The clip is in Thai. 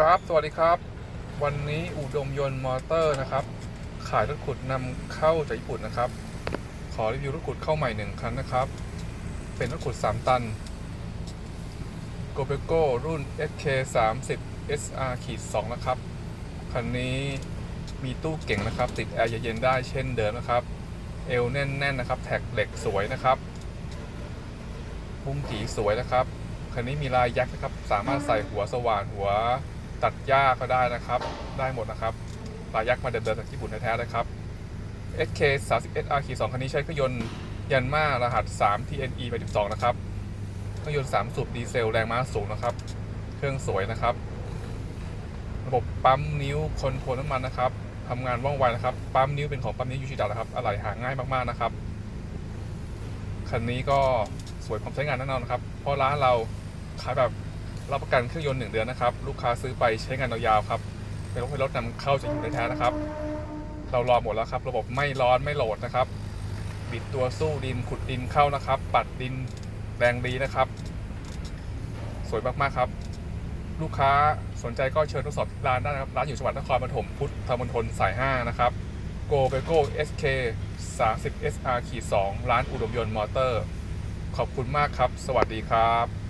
ครับ สวัสดีครับ วันนี้อุดมยนต์มอเตอร์นะครับ ขายรถขุดนำเข้าจากญี่ปุ่นนะครับ ขอรีวิวรถขุดเข้าใหม่หนึ่งคันนะครับ เป็นรถขุด 3 ตัน g o b e g o รุ่น SK 3 0 SR ขีด2นะครับ คันนี้มีตู้เก่งนะครับ ติดแอร์เย็นได้เช่นเดิมนะครับ เอวแน่นๆนะครับ แท็กเหล็กสวยนะครับบุ้งกีสวยนะครับคันนี้มีลายยักษ์นะครับ สามารถใส่หัวสว่านหัว ตัดหญ้าก็ได้นะครับ ได้หมดนะครับลายักษ์มาเดิมๆจากญี่ปุ่นแท้ๆเลยครับ SK 3 1 R 2คันนี้ใช้เครื่องยนต์ยันมารหัส 3 TNE 82นะครับเครื่องยนต์3สูบดีเซลแรงม้าสูงนะครับ เครื่องสวยนะครับ ระบบปั๊มนิ้วคอนโทรลน้ำมันนะครับทำงานว่องไวนะครับ ปั๊มนิ้วเป็นของปั๊มนิ้วยูชิดะนะครับอะไหล่หาง่ายมากๆนะครับ คันนี้ก็สวยพร้อมใช้งานแน่นอนนะครับ เพราะร้านเราขายแบบ รับประกันเครื่องยนต์หนึ่งเดือนนะครับ ลูกค้าซื้อไปใช้งานยาวๆครับ เป็นรถเป็นรถนำเข้าจากญี่ปุ่นแท้นะครับ เรารอหมดแล้วครับ ระบบไม่ร้อนไม่โหลดนะครับ บิดตัวสู้ดินขุดดินเข้านะครับ ปัดดินแรงดีนะครับ สวยมากๆครับ ลูกค้าสนใจก็เชิญทดสอบที่ร้านได้นะครับ ร้านอยู่จังหวัดนครปฐมพุทธมณฑลสาย 5 นะครับ Go b e g o SK 30 SR 2ร้านอุดมยนต์มอเตอร์ ขอบคุณมากครับ สวัสดีครับ